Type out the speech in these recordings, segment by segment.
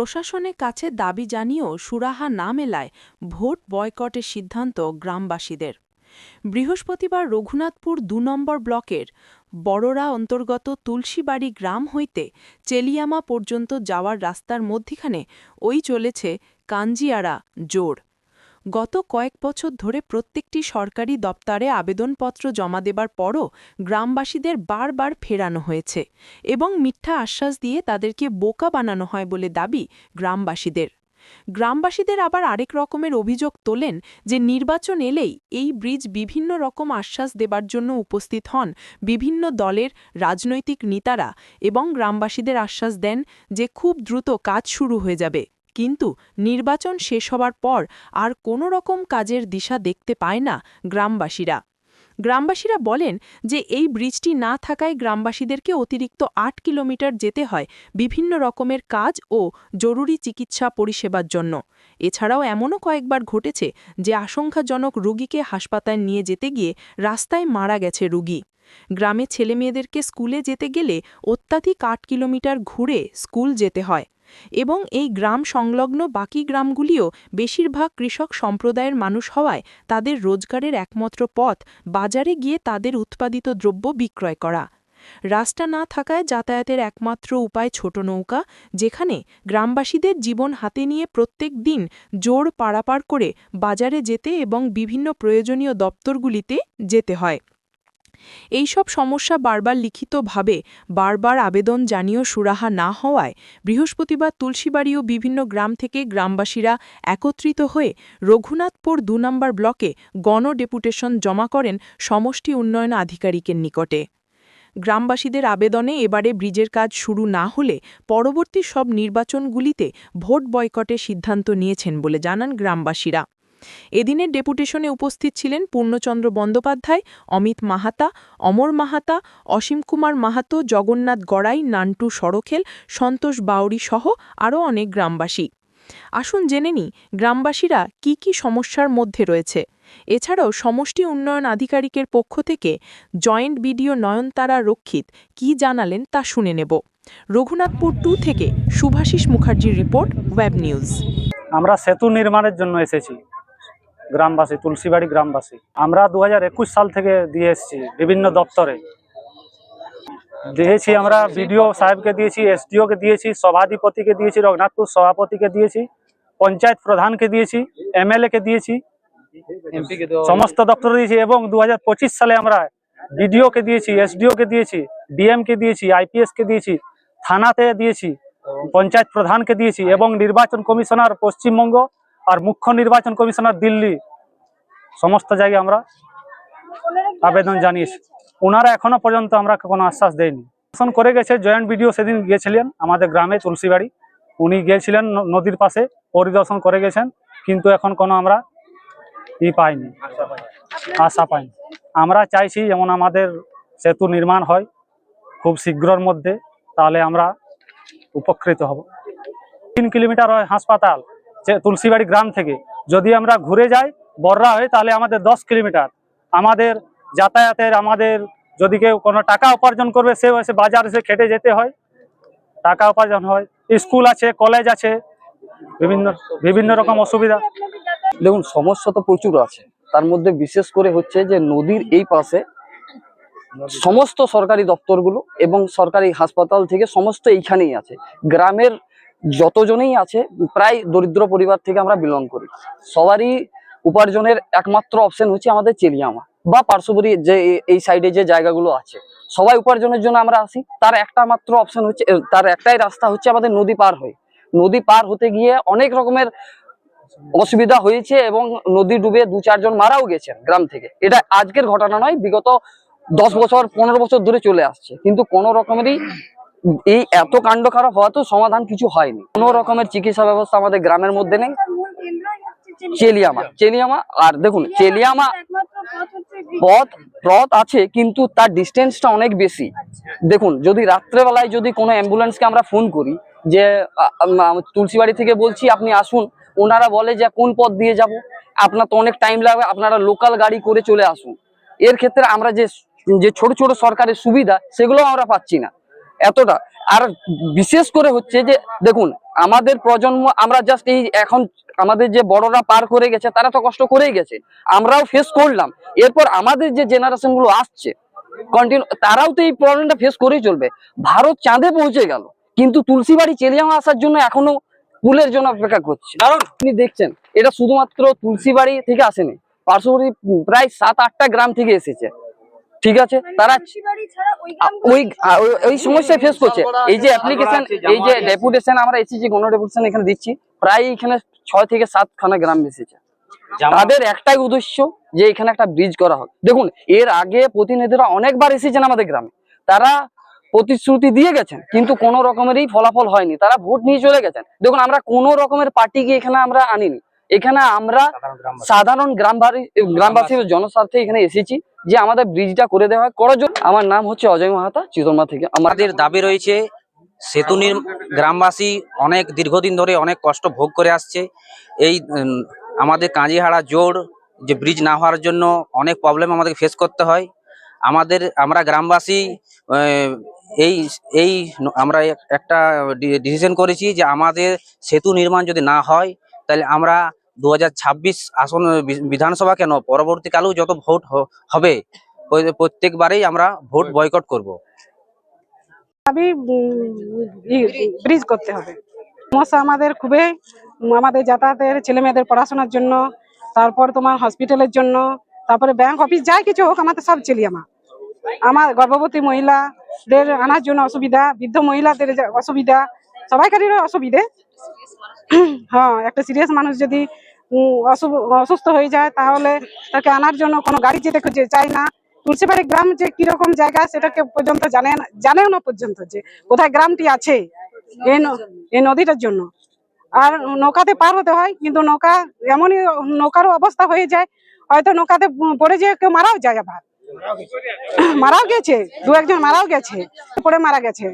প্রশাসনের কাছে দাবি জানিয়েও সুরাহা না মেলায় ভোট বয়কটের সিদ্ধান্ত গ্রামবাসীদের। বৃহস্পতিবার রঘুনাথপুর দু নম্বর ব্লকের বড়রা অন্তর্গত তুলসীবাড়ি গ্রাম হইতে চেলিয়ামা পর্যন্ত যাওয়ার রাস্তার মধ্যিখানে ওই চলেছে কাঞ্জিয়ারা জোর গত কয়েক বছর ধরে প্রত্যেকটি সরকারি দপ্তরে আবেদনপত্র জমা দেবার পরও গ্রামবাসীদের বারবার ফেরানো হয়েছে এবং মিথ্যা আশ্বাস দিয়ে তাদেরকে বোকা বানানো হয় বলে দাবি গ্রামবাসীদের। গ্রামবাসীদের আবার আরেক রকমের অভিযোগ তোলেন যে নির্বাচন এলেই এই ব্রিজ বিভিন্ন রকম আশ্বাস দেবার জন্য উপস্থিত হন বিভিন্ন দলের রাজনৈতিক নেতারা এবং গ্রামবাসীদের আশ্বাস দেন যে খুব দ্রুত কাজ শুরু হয়ে যাবে। কিন্তু নির্বাচন শেষ হবার পর আর কোনো রকম কাজের দিশা দেখতে পায় না গ্রামবাসীরা। গ্রামবাসীরা বলেন যে এই ব্রিজটি না থাকায় গ্রামবাসীদেরকে অতিরিক্ত আট কিলোমিটার যেতে হয় বিভিন্ন রকমের কাজ ও জরুরি চিকিৎসা পরিষেবার জন্য। এছাড়াও এমনও কয়েকবার ঘটেছে যে আশঙ্কাজনক রোগীকে হাসপাতালে নিয়ে যেতে গিয়ে রাস্তায় মারা গেছে রুগী। গ্রামে ছেলেমেয়েদেরকে স্কুলে যেতে গেলে অত্যাধিক আট কিলোমিটার ঘুরে স্কুল যেতে হয়। এবং এই গ্রাম সংলগ্ন বাকি গ্রামগুলিও বেশিরভাগ কৃষক সম্প্রদায়ের মানুষ হওয়ায় তাদের রোজগারের একমাত্র পথ বাজারে গিয়ে তাদের উৎপাদিত দ্রব্য বিক্রয় করা। রাস্তা না থাকায় যাতায়াতের একমাত্র উপায় ছোট নৌকা, যেখানে গ্রামবাসীদের জীবন হাতে নিয়ে প্রত্যেক দিন জোর পারাপার করে বাজারে যেতে এবং বিভিন্ন প্রয়োজনীয় দপ্তরগুলিতে যেতে হয়। এইসব সমস্যা বারবার লিখিতভাবে বারবার আবেদন জানিয়েও সুরাহা না হওয়ায় বৃহস্পতিবার তুলসীবাড়ি ও বিভিন্ন গ্রাম থেকে গ্রামবাসীরা একত্রিত হয়ে রঘুনাথপুর দু নম্বর ব্লকে গণ ডেপুটেশন জমা করেন সমষ্টি উন্নয়ন আধিকারিকের নিকটে। গ্রামবাসীদের আবেদনে এবারে ব্রিজের কাজ শুরু না হলে পরবর্তী সব নির্বাচনগুলিতে ভোট বয়কটের সিদ্ধান্ত নিয়েছেন বলে জানান গ্রামবাসীরা। এদিনের ডেপুটেশনে উপস্থিত ছিলেন পূর্ণচন্দ্র বন্দ্যোপাধ্যায়, অমিত মাহাতা, অমর মাহাতা, অসীম কুমার মাহাতো, জগন্নাথ গড়াই, নান্টু সড়খেল সন্তোষ বাউরি সহ আরও অনেক গ্রামবাসী। আসুন জেনে নি গ্রামবাসীরা কি কি সমস্যার মধ্যে রয়েছে। এছাড়াও সমষ্টি উন্নয়ন আধিকারিকের পক্ষ থেকে জয়েন্ট বিডিও নয়নতারা রক্ষিত কি জানালেন তা শুনে নেব। রঘুনাথপুর টু থেকে শুভাশিস মুখার্জির রিপোর্ট, ওয়েব নিউজ। আমরা সেতু নির্মাণের জন্য এসেছি। গ্রামবাসী তুলসীবাড়ি গ্রামবাসী। আমরা দু হাজার একুশ সাল থেকে দিয়ে এসেছি বিভিন্ন দপ্তরে। দিয়েছি আমরা বিডিও সাহেবকে দিয়েছি এসডিওকে দিয়েছি সভাধিপতিকে দিয়েছি রঘুনাথপুর সভাপতিকে দিয়েছি পঞ্চায়েত প্রধানকে দিয়েছি এমএলএ কে দিয়েছি সমস্ত দপ্তরে দিয়েছি এবং দু হাজার পঁচিশ সালে আমরা বিডিও কে দিয়েছি এসডিও কে দিয়েছি ডিএম কে দিয়েছি আইপিএস কে দিয়েছি থানাতে দিয়েছি পঞ্চায়েত প্রধানকে দিয়েছি এবং নির্বাচন কমিশনার পশ্চিমবঙ্গ আর মুখ্য নির্বাচন কমিশনার দিল্লি, সমস্ত জায়গায় আমরা আবেদন জানিয়েছি। ওনারা এখনও পর্যন্ত আমরা কোনো আশ্বাস দেয়নি শাসন করে গেছে, জয়েন্ট ভিডিও সেদিন গিয়েছিলেন, আমাদের গ্রামে তুলসীবাড়ি। উনি গিয়েছিলেন নদীর পাশে, পরিদর্শন করে গেছেন, কিন্তু এখন কোনো আমরা ই পাইনি, আশা পাইনি। আমরা চাইছি যেমন আমাদের সেতু নির্মাণ হয় খুব শীঘ্রর মধ্যে, তাহলে আমরা উপকৃত হব। তিন কিলোমিটার হয় হাসপাতাল তুলসীবাড়ি গ্রাম থেকে। যদি আমরা ঘুরে যাই বর্রা হয়ে, তাহলে আমাদের দশ কিলোমিটার। আমাদের যাতায়াতের, আমাদের যদি কেউ কোনো টাকা উপার্জন করবে, সে এসে বাজার এসে খেটে যেতে হয়। টাকা উপার্জন হয়। স্কুল আছে, কলেজ আছে, বিভিন্ন বিভিন্ন রকম অসুবিধা। দেখুন, সমস্যা তো প্রচুর আছে। তার মধ্যে বিশেষ করে হচ্ছে যে নদীর এই পাশে সমস্ত সরকারি দপ্তরগুলো এবং সরকারি হাসপাতাল থেকে সমস্ত এইখানেই আছে। গ্রামের যতজনেই আছে, প্রায় দরিদ্র পরিবার থেকে আমরা বিলং করি। সবারই উপার্জনের একমাত্র অপশন হচ্ছে আমাদের চেলিয়ামা বা পার্শ্ববর্তী যে এই সাইডে যে জায়গাগুলো আছে। সবাই উপার্জনের জন্য আমরা আসি, তার একটা মাত্র অপশন হচ্ছে তার একটাই রাস্তা হচ্ছে আমাদের নদী পার হয়ে। নদী পার হতে গিয়ে অনেক রকমের অসুবিধা হয়েছে এবং নদী ডুবে দু চারজন মারাও গেছেন গ্রাম থেকে। এটা আজকের ঘটনা নয়, বিগত দশ বছর, পনেরো বছর ধরে চলে আসছে। কিন্তু কোনো রকমেরই এই এত কাণ্ড খারাপ হওয়াতেও সমাধান কিছু হয়নি। কোনো রকমের চিকিৎসা ব্যবস্থা আমাদের গ্রামের মধ্যে নেই। চেলিয়ামা চেলিয়ামা, আর দেখুন, চেলিয়ামা পথ পথ আছে, কিন্তু তার ডিস্টেন্সটা অনেক বেশি। দেখুন, যদি রাত্রেবেলায় যদি কোনো অ্যাম্বুলেন্সকে আমরা ফোন করি, যে তুলসীবাড়ি থেকে বলছি, আপনি আসুন। ওনারা বলে যে, কোন পথ দিয়ে যাব? আপনার তো অনেক টাইম লাগবে, আপনারা লোকাল গাড়ি করে চলে আসুন। এর ক্ষেত্রে আমরা যে যে ছোট ছোট সরকারের সুবিধা সেগুলো আমরা পাচ্ছি না। এতটা। আর বিশেষ করে হচ্ছে যে দেখুন আমাদের প্রজন্ম আমরা জাস্ট এই এখন আমাদের যে বড়রা পার করে গেছে তারা তো কষ্ট করেই গেছে। আমরাও ফেস করলাম। এরপর আমাদের যে জেনারেশনগুলো আসছে কন্টিনিউ তারাও তো এই প্রবলেমটা ফেস করেই চলবে। ভারত চাঁদে পৌঁছে গেল কিন্তু তুলসী তুলসীবাড়ি চেলিয়ামা আসার জন্য এখনও পুলের জন্য অপেক্ষা করছে। কারণ আপনি দেখছেন এটা শুধুমাত্র তুলসী বাড়ি থেকে আসেনি পার্শ্ববর্তী প্রায় সাত আটটা গ্রাম থেকে এসেছে। ঠিক আছে? তারা ওই ওই- ওই সমস্যায় ফেস করছে। এই যে অ্যাপ্লিকেশন এই যে ডেপুটেশন আমরা এসেছি গণ ডেপুটেশন এখানে দিচ্ছি প্রায় এখানে ছয় থেকে সাতখানা গ্রাম এসেছে। তাদের একটাই উদ্দেশ্য যে এখানে একটা ব্রিজ করা হোক। দেখুন এর আগে প্রতিনিধিরা অনেকবার এসেছেন আমাদের গ্রামে। তারা প্রতিশ্রুতি দিয়ে গেছেন কিন্তু কোন রকমেরই ফলাফল হয়নি। তারা ভোট নিয়ে চলে গেছেন। দেখুন আমরা কোন রকমের পার্টিকে এখানে আমরা আনিনি। এখানে আমরা সাধারণ গ্রামবাড়ি গ্রামবাসীর জনস্বার্থে এখানে এসেছি যে আমাদের ব্রিজটা করে দেওয়া হয়। করার জন্য আমার নাম হচ্ছে অজয় মাহাতা চিতলমা থেকে। আমাদের দাবি রয়েছে সেতু নির গ্রামবাসী অনেক দীর্ঘদিন ধরে অনেক কষ্ট ভোগ করে আসছে। এই আমাদের কাঁজিহাড়া জোর যে ব্রিজ না হওয়ার জন্য অনেক প্রবলেম আমাদের ফেস করতে হয়। আমাদের আমরা গ্রামবাসী এই এই আমরা এক- একটা ডিসিশন করেছি যে আমাদের সেতু নির্মাণ যদি না হয় তাহলে আমরা দু আসন বিধানসভা কেন? পরবর্তীকালেও যত ভোট হ- হবে ওই- প্রত্যেকবারেই আমরা ভোট বয়কট করব। ব্রিজ করতে হবে। সমস্যা আমাদের খুবই আমাদের যাতায়াতের ছেলে মেয়েদের পড়াশোনার জন্য তারপর তোমার হসপিটালের জন্য তারপরে ব্যাংক অফিস যাই কিছু হোক আমাদের সব চলি আমার। আমার গর্ভবতী মহিলাদের আনার জন্য অসুবিধা বৃদ্ধ মহিলাদের যে অসুবিধা সবাইকারই অসুবিধে। হ্যাঁ একটা সিরিয়াস মানুষ যদি অসুস্থ হয়ে যায় তাহলে তাকে আনার জন্য কোনো গাড়ি যেতে খুঁজে চায় না। তুলসীবাড়ি গ্রাম যে কীরকম জায়গা সেটাকে পর্যন্ত জানে জানেও না পর্যন্ত যে কোথায় গ্রামটি আছে। এই নদীটার জন্য। আর নৌকাতে পার হতে হয় কিন্তু নৌকা এমনই নৌকারও অবস্থা হয়ে যায় হয়তো নৌকাতে পড়ে যেয়ে কেউ মারাও যায় আবার। মারাও গেছে দু একজন মারাও গেছে পড়ে মারা গেছে।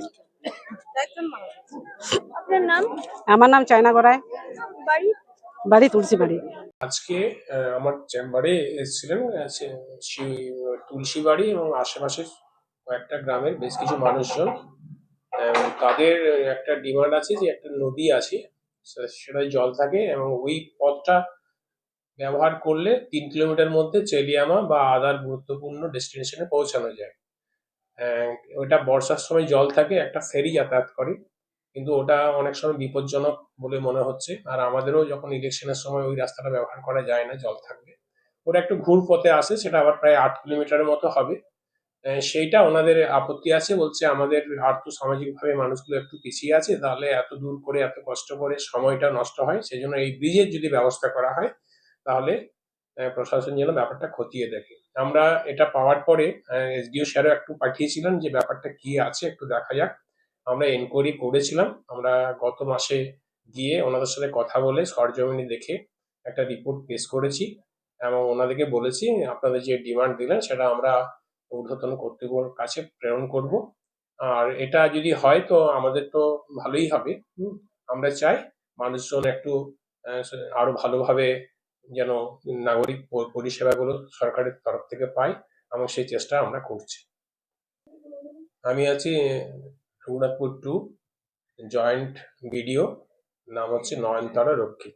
আমার নাম চায়না গড়াই। বাড়ি, তুলসী বাড়ি। আজকে আমার চেম্বারে এসেছিলেন তুলসী বাড়ি এবং আশেপাশের কয়েকটা গ্রামের বেশ কিছু মানুষজন। তাদের একটা ডিমান্ড আছে যে একটা নদী আছে সেটাই জল থাকে এবং ওই পথটা ব্যবহার করলে তিন কিলোমিটার মধ্যে চেলিয়ামা বা আদার গুরুত্বপূর্ণ ডেস্টিনেশনে পৌঁছানো যায়। ওটা বর্ষার সময় জল থাকে, একটা ফেরি যাতায়াত করে। কিন্তু ওটা অনেক সময় বিপজ্জনক বলে মনে হচ্ছে। আর আমাদেরও যখন ইলেকশনের সময় ওই রাস্তাটা ব্যবহার করা যায় না, জল থাকবে। ওটা একটু ঘুর পথে আসে সেটা আবার প্রায় আট কিলোমিটারের মতো হবে। সেইটা ওনাদের আপত্তি আছে, বলছে আমাদের আর্থ সামাজিকভাবে মানুষগুলো একটু পিছিয়ে আছে, তাহলে এত দূর করে, এত কষ্ট করে সময়টা নষ্ট হয় সেই জন্য এই ব্রিজের যদি ব্যবস্থা করা হয়, তাহলে প্রশাসন যেন ব্যাপারটা খতিয়ে দেখে। আমরা এটা পাওয়ার পরে এসডিও স্যারও একটু পাঠিয়েছিলেন যে ব্যাপারটা কি আছে, একটু দেখা যাক। আমরা এনকোয়ারি করেছিলাম। আমরা গত মাসে গিয়ে ওনাদের সাথে কথা বলে সরজমিনে দেখে একটা রিপোর্ট পেশ করেছি এবং ওনাদেরকে বলেছি, আপনাদের যে ডিমান্ড দিলেন, সেটা আমরা ঊর্ধ্বতন কর্তৃপক্ষের কাছে প্রেরণ করব। আর এটা যদি হয় তো আমাদের তো ভালোই হবে। আমরা চাই মানুষজন একটু আরও ভালোভাবে যেন নাগরিক পরিষেবাগুলো সরকারের তরফ থেকে পায় এবং সেই চেষ্টা আমরা করছি। আমি আছি রঘুনাথপুর টু জয়েন্ট ভিডিও নাম হচ্ছে নয়নতারা রক্ষী.